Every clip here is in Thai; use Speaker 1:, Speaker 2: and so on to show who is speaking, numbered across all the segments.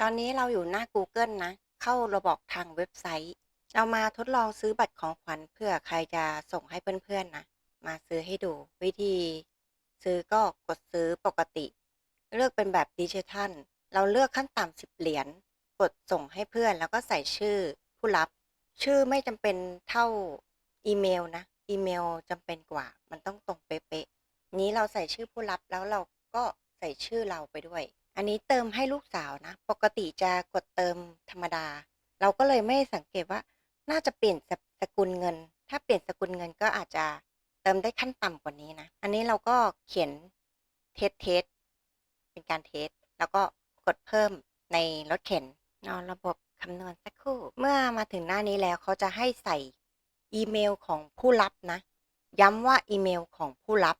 Speaker 1: ตอนนี้เราอยู่หน้า Google นะ เข้าระบอกทางเว็บไซต์ เรามาทดลองซื้อบัตรของขวัญเพื่อใครจะส่งให้เพื่อนๆนะ มาซื้อให้ดู วิธี ซื้อก็กดซื้อปกติ เลือกเป็นแบบดิจิทัล เราเลือกขั้นต่ำ10เหรียญ กดส่งให้เพื่อนแล้วก็ใส่ชื่อผู้รับ ชื่อไม่จำเป็นเท่าอีเมลนะ อีเมลจำเป็นกว่า มันต้องตรงเป๊ะๆ นี้เราใส่ชื่อผู้รับแล้วเราก็ใส่ชื่อเราไปด้วย อันนี้เติมให้ลูกสาวนะ ปกติจะกดเติมธรรมดา เราก็เลยไม่สังเกตว่า น่าจะเปลี่ยนสสกุลเงิน ถ้าเปลี่ยนสกุลเงินก็อาจจะเติมได้ขั้นต่ำกว่านี้นะ อันนี้เราก็เขียนเทสเทสเป็นการเทส แล้วก็กดเพิ่มในรถเข็นนอนระบบคำนวณสักครู่ เมื่อมาถึงหน้านี้แล้วเขาจะให้ใส่อีเมลของผู้รับนะ ย้ำว่าอีเมลของผู้รับ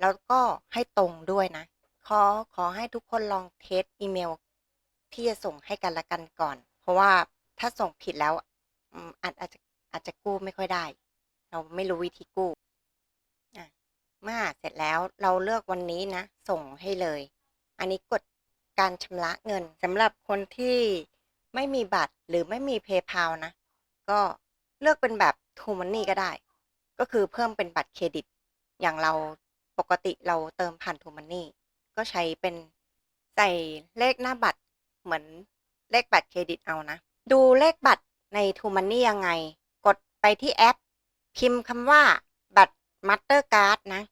Speaker 1: แล้วก็ให้ตรงด้วยนะ ขอขอให้ทุกคนลองเทสอีเมล ที่จะส่งให้กันละกันก่อน เพราะว่าถ้าส่งผิดแล้วอืมอาจอาจจะอาจจะกู้ไม่ค่อยได้ เราไม่รู้วิธีกู้อะเมื่อเสร็จแล้วเราเลือกวันนี้นะ ส่งให้เลย อันนี้กดการชำระเงินสำหรับคนที่ไม่มีบัตรหรือไม่มี PayPal นะ ก็เลือกเป็นแบบ True Money ก็ได้ ก็คือเพิ่มเป็นบัตรเครดิต อย่างเราปกติเราเติมผ่าน True Money ก็ใช้เป็นใส่เลขหน้าบัตรเหมือนเลขบัตรเครดิตเอานะ ดูเลขบัตรใน True Money ยังไง กดไปที่แอป พิมพ์คำว่าบัตร Mastercard นะ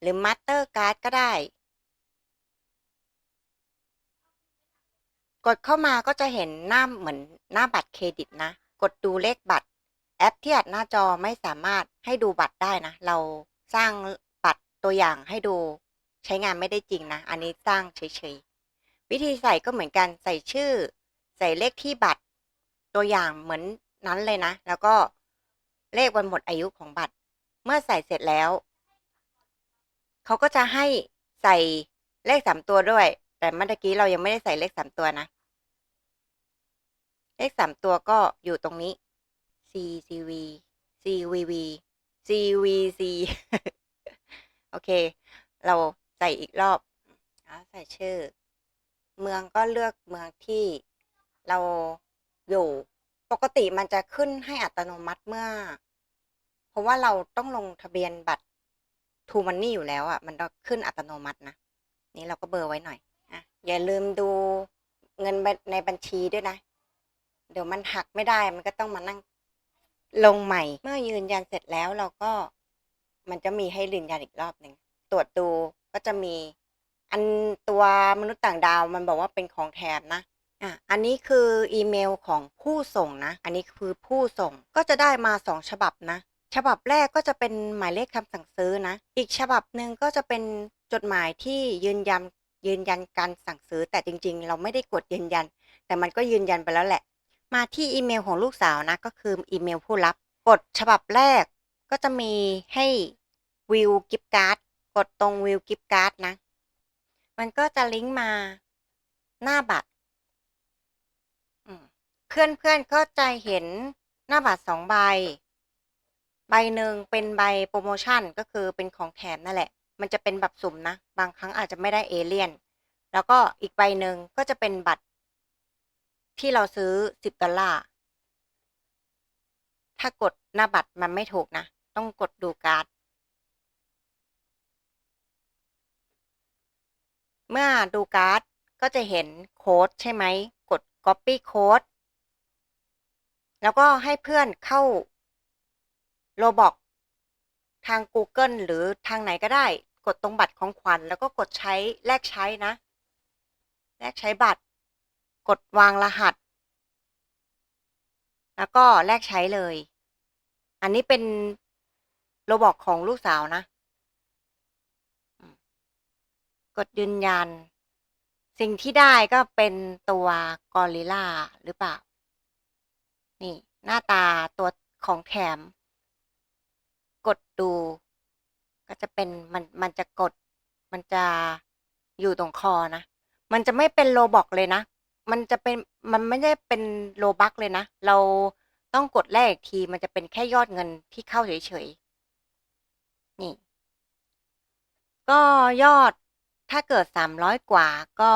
Speaker 1: หรือ Mastercard ก็ได้ กดเข้ามาก็จะเห็นหน้าเหมือนหน้าบัตรเครดิตนะ กดดูเลขบัตร แอปที่อัดหน้าจอไม่สามารถให้ดูบัตรได้นะ เราสร้างบัตรตัวอย่างให้ดู ใช้งานไม่ได้จริงนะ อันนี้สร้างเฉยๆ วิธีใส่ก็เหมือนกันใส่ชื่อ ใส่เลขที่บัตร ตัวอย่างเหมือนนั้นเลยนะ แล้วก็เลขวันหมดอายุของบัตร เมื่อใส่เสร็จแล้ว เขาก็จะให้ใส่เลขสามตัวด้วย แต่เมื่อกี้เรายังไม่ได้ใส่เลขสามตัวนะ เลขสามตัวก็อยู่ตรงนี้ CCV CVV CVC โอเค เรา ส่อีกรอบอะใส่ชื่อ เมืองก็เลือกเมืองที่เราอยู่ปกติมันจะขึ้นให้อัตโนมัติเมื่อ เพราะว่าเราต้องลงทะเบียนบัตรทูมันนี่อยู่แล้วอะ มันจะขึ้นอัตโนมัตินะ นี่เราก็เบอร์ไว้หน่อยอะอย่าลืมดูเงินในบัญชีด้วยนะ เดี๋ยวมันหักไม่ได้มันก็ต้องมานั่งลงใหม่ เมื่อยืนยันเสร็จแล้วเราก็มันจะมีให้ยืนยันอีกรอบหนึ่งตรวจดู จะมี อันตัวมนุษย์ต่างดาวมันบอกว่าเป็นของแถมนะอะอันนี้คืออีเมลของผู้ส่งนะ อันนี้คือผู้ส่งก็จะได้มาสองฉบับนะ ฉบับแรกก็จะเป็นหมายเลขคำสั่งซื้อนะ อีกฉบับหนึ่งก็จะเป็นจดหมายที่ยืนยันยืนยันการสั่งซื้อ แต่จริง ๆ เราไม่ได้กดยืนยัน แต่มันก็ยืนยันไปแล้วแหละ มาที่อีเมลของลูกสาวนะก็คืออีเมลผู้รับ กดฉบับแรกก็จะมีให้วิวกิฟต์การ์ด กดตรงวิวกิฟต์การ์ดนะ มันก็จะลิงก์มาหน้าบัตรเพื่อนเพื่อนก็จะเห็นหน้าบัตรสองใบ ใบหนึ่งเป็นใบโปรโมชั่นก็คือเป็นของแถมนั่นแหละ มันจะเป็นแบบสุ่มนะ บางครั้งอาจจะไม่ได้เอเลี่ยน แล้วก็อีกใบหนึ่งก็จะเป็นบัตร ที่เราซื้อสิบดอลลาร์ ถ้ากดหน้าบัตรมันไม่ถูกนะ ต้องกดดูการ์ด เมื่อดูการ์ดก็จะเห็นโค้ดใช่ไหม กด copy code แล้วก็ให้เพื่อนเข้าโลบอกทาง Google หรือทางไหนก็ได้ กดตรงบัตรของขวัญ แล้วก็กดใช้แลกใช้นะ แลกใช้บัตร กดวางรหัส แล้วก็แลกใช้เลย อันนี้เป็นโลบอกของลูกสาวนะ กดยืนยัน สิ่งที่ได้ก็เป็นตัวกอริลลาหรือเปล่า นี่หน้าตาตัวของแถม กดดู ก็จะเป็นมันมันจะกด มันจะอยู่ตรงคอนะ มันจะไม่เป็นโลบอกเลยนะ มันจะเป็นมันไม่ได้เป็นโลบักเลยนะ เราต้องกดแรกอีกทีมันจะเป็นแค่ยอดเงินที่เข้าเฉยๆ นี่ ก็ยอด ถ้าเกิดสามร้อยกว่าก็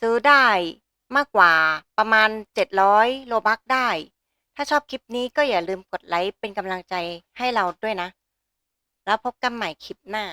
Speaker 1: ซื้อได้มากกว่าประมาณ 700 โลบักได้ ถ้าชอบคลิปนี้ก็อย่าลืมกดไลค์เป็นกำลังใจให้เราด้วยนะ แล้วพบกันใหม่คลิปหน้า